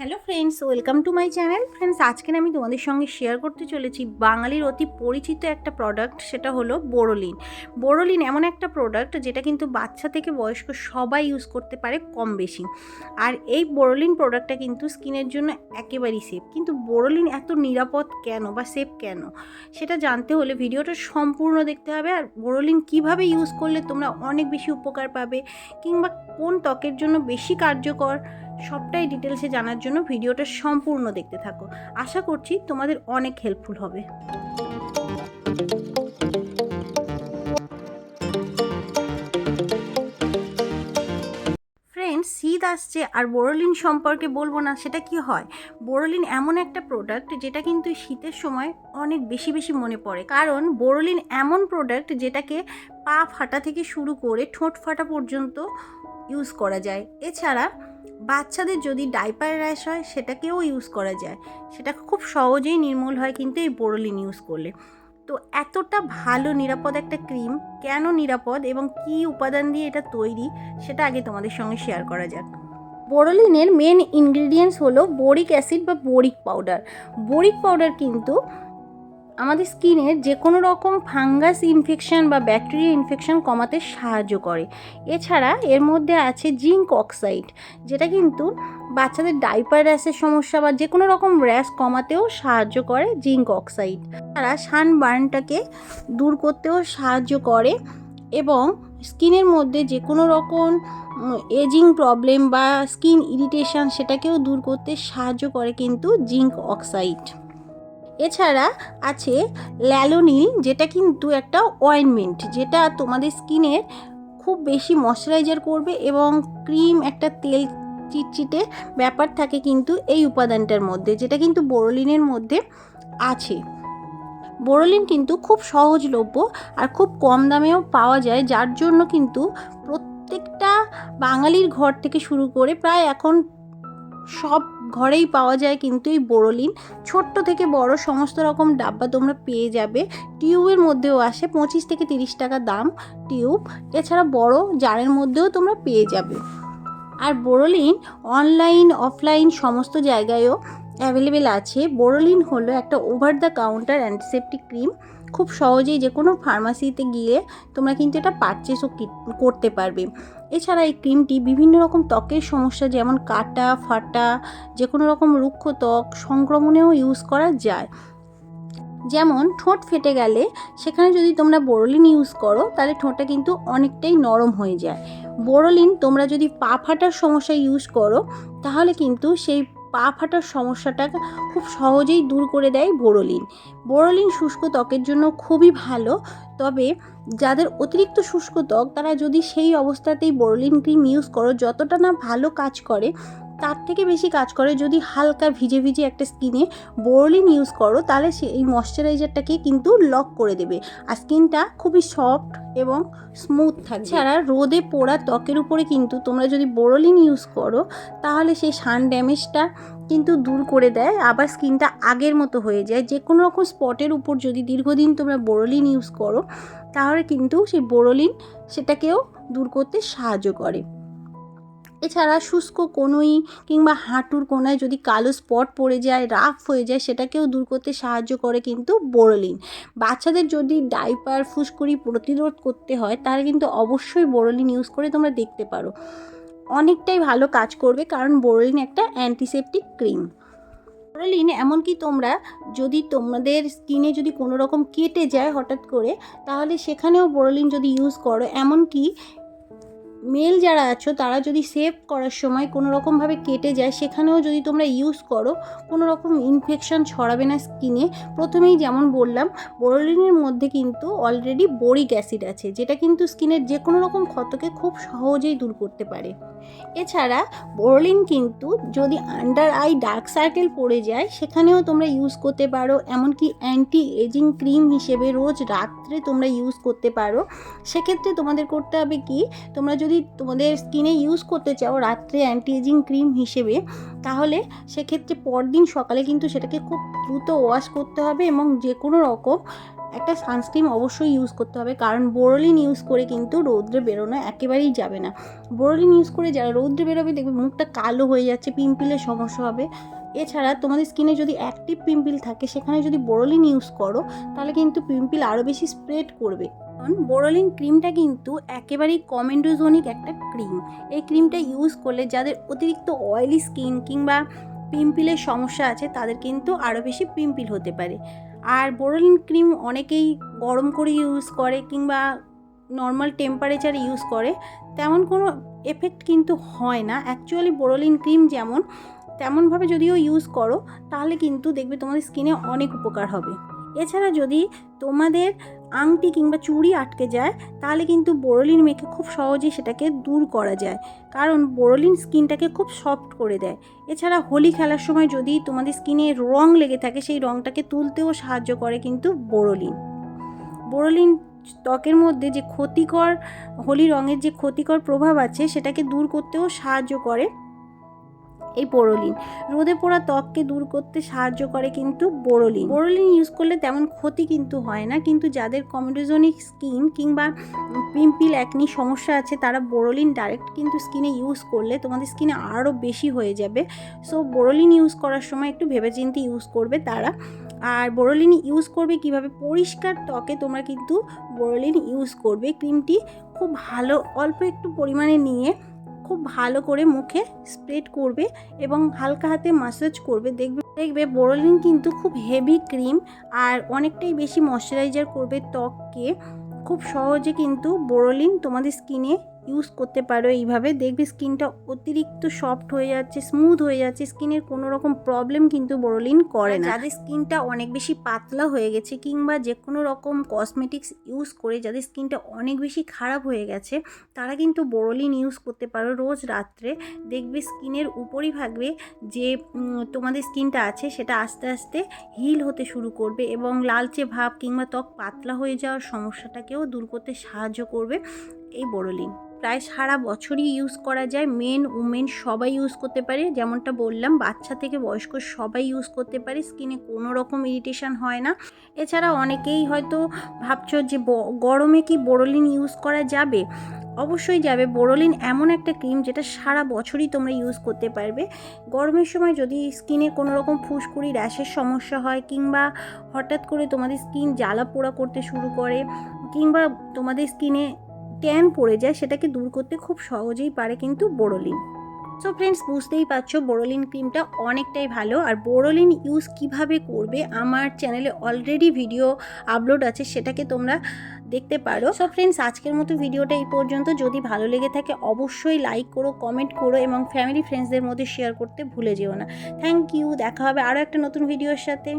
Hello friends welcome to my channel friends আজকে আমি তোমাদের সঙ্গে শেয়ার করতে চলেছি বাঙালির অতি পরিচিত একটা প্রোডাক্ট সেটা হলো বোরোলিন বোরোলিন এমন একটা প্রোডাক্ট যেটা কিন্তু বাচ্চা থেকে বয়স্ক সবাই ইউজ করতে পারে কম বেশি। আর এই বোরোলিন প্রোডাক্টটা কিন্তু স্কিনের জন্য একেবারেই সেফ কিন্তু বোরোলিন এত নিরাপদ কেন বা সেফ কেন? সেটা জানতে হলে ভিডিওটা সম্পূর্ণ দেখতে হবে। আর বোরোলিন কীভাবে ইউজ করলে তোমরা অনেক বেশি উপকার পাবে? কিংবা কোন ত্বকের জন্য বেশি কার্যকর? সবটাই ডিটেলসে জানার জন্য ভিডিওটা সম্পূর্ণ দেখতে থাকো। আশা করছি তোমাদের অনেক হেল্পফুল হবে। ফ্রেন্ডস শীত আসছে আর বোরোলিন সম্পর্কে বলব না, সেটা কি হয়? বোরোলিন এমন একটা প্রোডাক্ট যেটা কিন্তু শীতের সময় অনেক বেশি বেশি মনে পড়ে। কারণ বোরোলিন এমন প্রোডাক্ট যেটাকে পা ফাটা থেকে শুরু করে ঠোঁট ফাটা পর্যন্ত ইউজ করা যায়। এছাড়া বাচ্চাদের যদি ডাইপার র্যাশ হয়, সেটাকেও ইউজ করা যায়। সেটা খুব সহজেই নির্মূল হয় কিন্তু এই বোরোলিন ইউজ করলে। তো এতটা ভালো নিরাপদ একটা ক্রিম কেন নিরাপদ এবং কি উপাদান দিয়ে এটা তৈরি, সেটা আগে তোমাদের সঙ্গে শেয়ার করা যাক। বোরোলিনের মেন ইনগ্রিডিয়েন্টস হলো বোরিক অ্যাসিড বা বোরিক পাউডার বোরিক পাউডার কিন্তু আমাদের স্কিনের যে কোনো রকম ফাঙ্গাস ইনফেকশন বা ব্যাকটেরিয়া ইনফেকশন কমাতে সাহায্য করে। এছাড়া এর মধ্যে আছে জিঙ্ক অক্সাইড, যেটা কিন্তু বাচ্চাদের ডাইপার র্যাশের সমস্যা বা যে কোনো রকম র্যাশ কমাতেও সাহায্য করে জিঙ্ক অক্সাইড। তারা সানবার্নটাকে দূর করতেও সাহায্য করে এবং স্কিনের মধ্যে যে কোনো রকম এজিং প্রবলেম বা স্কিন ইরিটেশন সেটাকেও দূর করতে সাহায্য করে কিন্তু জিঙ্ক অক্সাইড। এছাড়া আছে ল্যালোনিল, যেটা কিন্তু একটা অয়েনমেন্ট যেটা তোমাদের স্কিনের খুব বেশি ময়শ্চারাইজার করবে এবং ক্রিম একটা তেল চিটচিটে ব্যাপার থাকে কিন্তু এই উপাদানটার মধ্যে, যেটা কিন্তু বোরোলিনের মধ্যে আছে। বোরোলিন কিন্তু খুব সহজলভ্য আর খুব কম দামেও পাওয়া যায়, যার জন্য কিন্তু প্রত্যেকটা বাঙালির ঘর থেকে শুরু করে প্রায় এখন সব ঘরেই পাওয়া যায় কিন্তু এই বোরোলিন। ছোট্ট থেকে বড় সমস্ত রকম ডাব্বা তোমরা পেয়ে যাবে। টিউবের মধ্যেও আসে পঁচিশ থেকে তিরিশ টাকা দাম টিউব। এছাড়া বড় জারের মধ্যেও তোমরা পেয়ে যাবে। আর বোরোলিন অনলাইন, অফলাইন সমস্ত জায়গায়ও অ্যাভেলেবেল আছে। বোরোলিন হলো একটা over the counter antiseptic cream খুব সহজেই যে কোনো ফার্মাসিতে গিয়ে তোমরা কিন্তু এটা পারচেসও করতে পারবে। এছাড়া এই ক্রিমটি বিভিন্ন রকম ত্বকের সমস্যা, যেমন কাটা, ফাটা যে কোনো রকম রুক্ষ ত্বক সংক্রমণেও ইউজ করা যায়। যেমন ঠোঁট ফেটে গেলে সেখানে যদি তোমরা বোরোলিন ইউজ করো, তাহলে ঠোঁটটা কিন্তু অনেকটাই নরম হয়ে যায়। বোরোলিন তোমরা যদি পা ফাটার সমস্যা ইউজ করো, তাহলে কিন্তু সেই পা ফাটার সমস্যাটা খুব সহজেই দূর করে দেয় বোরোলিন। বোরোলিন শুষ্ক ত্বকের জন্য খুবই ভালো, তবে যাদের অতিরিক্ত শুষ্ক ত্বক, তারা যদি সেই অবস্থাতেই বোরোলিন ক্রিম ইউজ করো, যতটা না ভালো কাজ করে তার থেকে বেশি কাজ করে যদি হালকা ভিজে ভিজে একটা স্কিনে বোরলিন ইউজ করো, তাহলে সেই ময়শ্চারাইজারটাকে কিন্তু লক করে দেবে। আর স্কিনটা খুবই সফট এবং স্মুথ থাকে ছাড়া রোদে পোড়া ত্বকের উপরে কিন্তু তোমরা যদি বোরলিন ইউজ করো, তাহলে সেই সান ড্যামেজটা কিন্তু দূর করে দেয়, আবার স্কিনটা আগের মতো হয়ে যায়। যে কোনো রকম স্পটের উপর যদি দীর্ঘদিন তোমরা বোরলিন ইউজ করো, তাহলে কিন্তু সেই বোরলিন সেটাকেও দূর করতে সাহায্য করে। এছাড়া শুষ্ক কোনোই কিংবা হাঁটুর কোনায় যদি কালো স্পট পড়ে যায়, রাফ হয়ে যায়, সেটাকেও দূর করতে সাহায্য করে কিন্তু বোরোলিন। বাচ্চাদের যদি ডাইপার, ফুসকুড়ি প্রতিরোধ করতে হয়, তাহলে কিন্তু অবশ্যই বোরোলিন ইউজ করে তোমরা দেখতে পারো। অনেকটাই ভালো কাজ করবে কারণ বোরোলিন একটা অ্যান্টিসেপটিক ক্রিম। বোরোলিন এমনকি তোমরা যদি তোমাদের স্কিনে যদি কোনো রকম কেটে যায় হঠাৎ করে, তাহলে সেখানেও বোরোলিন যদি ইউজ করো, এমনকি মেল যারা আছো, তারা যদি সেভ করার সময় কোনো রকমভাবে কেটে যায়, সেখানেও যদি তোমরা ইউজ করো, কোনো রকম ইনফেকশন ছড়াবে না স্কিনে প্রথমেই যেমন বললাম বোরোলিনের মধ্যে কিন্তু অলরেডি বোরিক অ্যাসিড আছে, যেটা কিন্তু স্কিনের যে কোনো রকম ক্ষতকে খুব সহজেই দূর করতে পারে। এছাড়া বোরোলিন কিন্তু যদি আন্ডার আই ডার্ক সার্কেল পড়ে যায়, সেখানেও তোমরা ইউজ করতে পারো। এমনকি অ্যান্টি এজিং ক্রিম হিসেবে রোজ রাত্রে তোমরা ইউজ করতে পারো। সেক্ষেত্রে তোমাদের করতে হবে কি, তোমরা যদি তোমাদের স্কিনে ইউজ করতে চাও রাত্রে অ্যান্টি এজিং ক্রিম হিসেবে, তাহলে সেক্ষেত্রে পরদিন সকালে কিন্তু সেটাকে খুব দ্রুত ওয়াশ করতে হবে এবং যে কোনো রকম একটা সানস্ক্রিন অবশ্যই ইউজ করতে হবে। কারণ বোরোলিন ইউজ করে কিন্তু রৌদ্রে বেরোনো একেবারেই যাবে না। বোরোলিন ইউজ করে যারা রৌদ্রে বেরোবে দেখবে মুখটা কালো হয়ে যাচ্ছে পিম্পিলের সমস্যা হবে। এছাড়া তোমাদের স্কিনে যদি অ্যাক্টিভ পিম্পিল থাকে, সেখানে যদি বোরোলিন ইউজ করো, তাহলে কিন্তু পিম্পিল আরও বেশি স্প্রেড করবে। কারণ বোরোলিন ক্রিমটা কিন্তু একেবারেই কমেন্ডোজোনিক একটা ক্রিম এই ক্রিমটা ইউজ করলে যাদের অতিরিক্ত অয়েলি স্কিন কিংবা পিম্পিলের সমস্যা আছে, তাদের কিন্তু আরও বেশি পিম্পিল হতে পারে। আর বোরোলিন ক্রিম অনেকেই গরম করে ইউজ করে কিংবা নর্মাল টেম্পারেচার ইউজ করে, তেমন কোনো এফেক্ট কিন্তু হয় না। অ্যাকচুয়ালি বোরোলিন ক্রিম যেমন, তেমনভাবে যদিও ইউজ করো, তাহলে কিন্তু দেখবে তোমাদের স্কিনে অনেক উপকার হবে। এছাড়া যদি তোমাদের আংটি কিংবা চুড়ি আটকে যায়, তাহলে কিন্তু বোরোলিন মেখে খুব সহজেই সেটাকে দূর করা যায়। কারণ বোরোলিন স্কিনটাকে খুব সফট করে দেয়। এছাড়া হোলি খেলার সময় যদি তোমাদের স্কিনে রং লেগে থাকে, সেই রংটাকে তুলতেও সাহায্য করে কিন্তু বোরোলিন বোরোলিন ত্বকের মধ্যে যে ক্ষতিকর, হোলি রঙের যে ক্ষতিকর প্রভাব আছে, সেটাকে দূর করতেও সাহায্য করে। এই বোরোলিন। রোদে পোড়া ত্বককে দূর করতে সাহায্য করে কিন্তু বোরোলিন। বোরোলিন ইউজ করলে তেমন ক্ষতি কিন্তু হয় না, কিন্তু যাদের কমেডোজনিক স্কিন কিংবা পিম্পিল একনি সমস্যা আছে, তারা বোরোলিন ডাইরেক্ট কিন্তু স্কিনে ইউজ করলে তোমাদের স্কিনে আরও বেশি হয়ে যাবে। সো বোরোলিন ইউজ করার সময় একটু ভেবেচিন্তে ইউজ করবে তারা। আর বোরোলিন ইউজ করবে কীভাবে? পরিষ্কার ত্বকে তোমরা কিন্তু বোরোলিন ইউজ করবে। ক্রিমটি খুব ভালো, অল্প একটু পরিমাণে নিয়ে খুব ভালো করে মুখে স্প্রেড করবে এবং হালকা হাতে মাসাজ করবে। দেখবে দেখবে বোরোলিন কিন্তু খুব হেভি ক্রিম আর অনেকটাই বেশি ময়শ্চারাইজার করবে ত্বককে। খুব সহজে কিন্তু বোরোলিন তোমাদের স্কিনে ইউজ করতে পারো এইভাবে। দেখবে স্কিনটা অতিরিক্ত সফট হয়ে যাচ্ছে স্মুথ হয়ে যাচ্ছে স্কিনের কোনো রকম প্রবলেম কিন্তু বোরোলিন করে না। যাদের স্কিনটা অনেক বেশি পাতলা হয়ে গেছে কিংবা যে কোনো রকম কসমেটিক্স ইউজ করে যাদের স্কিনটা অনেক বেশি খারাপ হয়ে গেছে, তারা কিন্তু বোরোলিন ইউজ করতে পারো রোজ রাত্রে। দেখবে স্কিনের উপরই ভাগবে যে তোমাদের স্কিনটা আছে সেটা আস্তে আস্তে হিল হতে শুরু করবে এবং লালচে ভাব কিংবা ত্বক পাতলা হয়ে যাওয়ার সমস্যাটাকেও দূর করতে সাহায্য করবে। এই বোরোলিন প্রায় সারা বছরই ইউজ করা যায়। মেন উমেন সবাই ইউজ করতে পারে। যেমনটা বললাম, বাচ্চা থেকে বয়স্ক সবাই ইউজ করতে পারে। স্কিনে কোনো রকম ইরিটেশন হয় না। এছাড়া অনেকেই হয়তো ভাবছ যে গরমে কি বোরোলিন ইউজ করা যাবে? অবশ্যই যাবে। বোরোলিন এমন একটা ক্রিম যেটা সারা বছরই তোমরা ইউজ করতে পারবে। গরমের সময় যদি স্কিনে কোনো রকম ফুসকুড়ি র্যাশের সমস্যা হয়, কিংবা হঠাৎ করে তোমাদের স্কিন জ্বালা পোড়া করতে শুরু করে, কিংবা তোমাদের স্কিনে ট্যান পড়ে যায় সেটাকে দূর করতে খুব সহজেই পারে কিন্তু বোরোলিন। সো ফ্রেন্ডস বুঝতেই পারছ বোরোলিন ক্রিমটা অনেকটাই ভালো আর বোরোলিন ইউজ কীভাবে করবে আমার চ্যানেলে অলরেডি ভিডিও আপলোড আছে সেটাকে তোমরা দেখতে পারো। সো ফ্রেন্ডস আজকের মতো ভিডিওটা এই পর্যন্ত। যদি ভালো লেগে থাকে অবশ্যই লাইক করো কমেন্ট করো এবং ফ্যামিলি ফ্রেন্ডসদের মধ্যে শেয়ার করতে ভুলে যেও না। থ্যাংক ইউ দেখা হবে আরও একটা নতুন ভিডিওর সাথে।